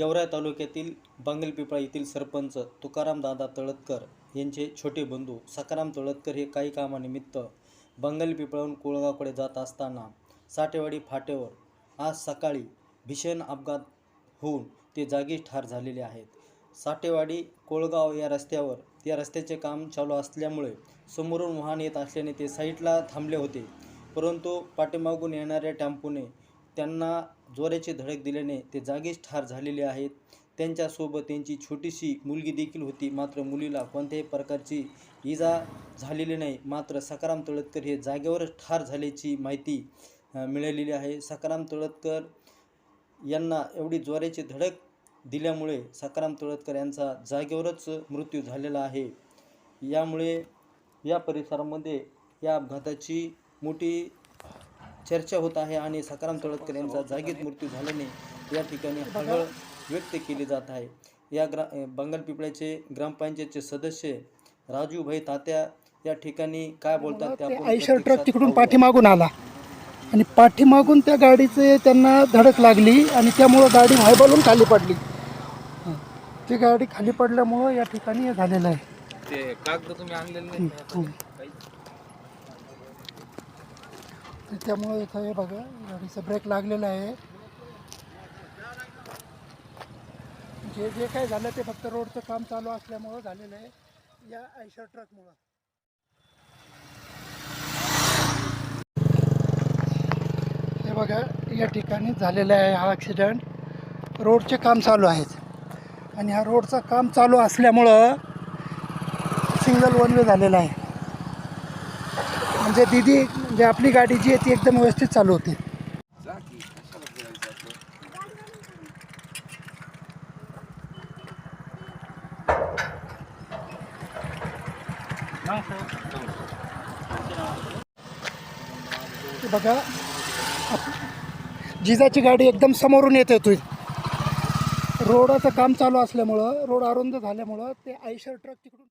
गेवराई तालुक्यातील बांगलपिपळा येथील सरपंच तुकाराम दादा तळतकर यांचे छोटे बंधू सकाराम तळतकर हे काही कामानिमित्त बांगलपिपळाहून कोळगावकडे जात असताना साठेवाडी फाट्यावर आज सकाळी भीषण अपघात होऊन ते जागीच ठार झालेले आहेत. साठेवाडी कोळगाव या रस्त्यावर या रस्त्याचे काम चालू असल्यामुळे समोरून वाहन येत असल्याने ते साईटला थांबले होते. परंतु पाठीमागून येणाऱ्या टॅम्पोने त्यांना जोराची धडक दिल्याने ते जागीच ठार झालेले आहेत. त्यांच्यासोबत त्यांची छोटीशी मुलगी देखील होती. मात्र मुलीला कोणत्याही प्रकारची इजा झालेली नाही. मात्र सकाराम तळतकर हे जागेवरच ठार झाल्याची माहिती मिळालेली आहे. सकाराम तळतकर यांना एवढी जोराची धडक दिल्यामुळे सकाराम तळतकर यांचा जागेवरच मृत्यू झालेला आहे. यामुळे या परिसरामध्ये या अपघाताची मोठी चर्चा होत आहे आणि सकाराम तळतकर यांचा जागीच मृत्यू झाल्याने या ठिकाणी हळहळ व्यक्त केली जात आहे. या ग्रा बंगाल पिपळ्याचे ग्रामपंचायतचे सदस्य राजूभाई तात्या या ठिकाणी काय बोलतात ते ते आपण आयशर ट्रक तिकडून. पाठीमागून आला. आणि पाठीमागून त्या गाडीचे त्यांना धडक लागली आणि त्यामुळं गाडी व्हायबलून खाली पडली. ती गाडी खाली पडल्यामुळं या ठिकाणी हे झालेलं आहे. ते कागद तुम्ही आणलेले हं, नाही हं. तर त्यामुळे इथं हे बघा गाडीचं ब्रेक लागलेलं आहे. जे जे काय झालं ते फक्त रोडचं काम चालू असल्यामुळं झालेलं आहे या आयशर ट्रकमुळं हे बघा या ठिकाणी झालेलं आहे हा ॲक्सिडेंट रोडचे काम चालू आहेत. आणि ह्या रोडचं काम चालू असल्यामुळं सिंगल वन वे झालेला आहे. म्हणजे दिदी म्हणजे आपली गाडी जी आहे ती एकदम व्यवस्थित चालू होती. ते बघा जिजाची गाडी एकदम समोरून येत होती रोडाचं काम चालू असल्यामुळं रोड अरुंद झाल्यामुळं ते आयशर ट्रक तिकडून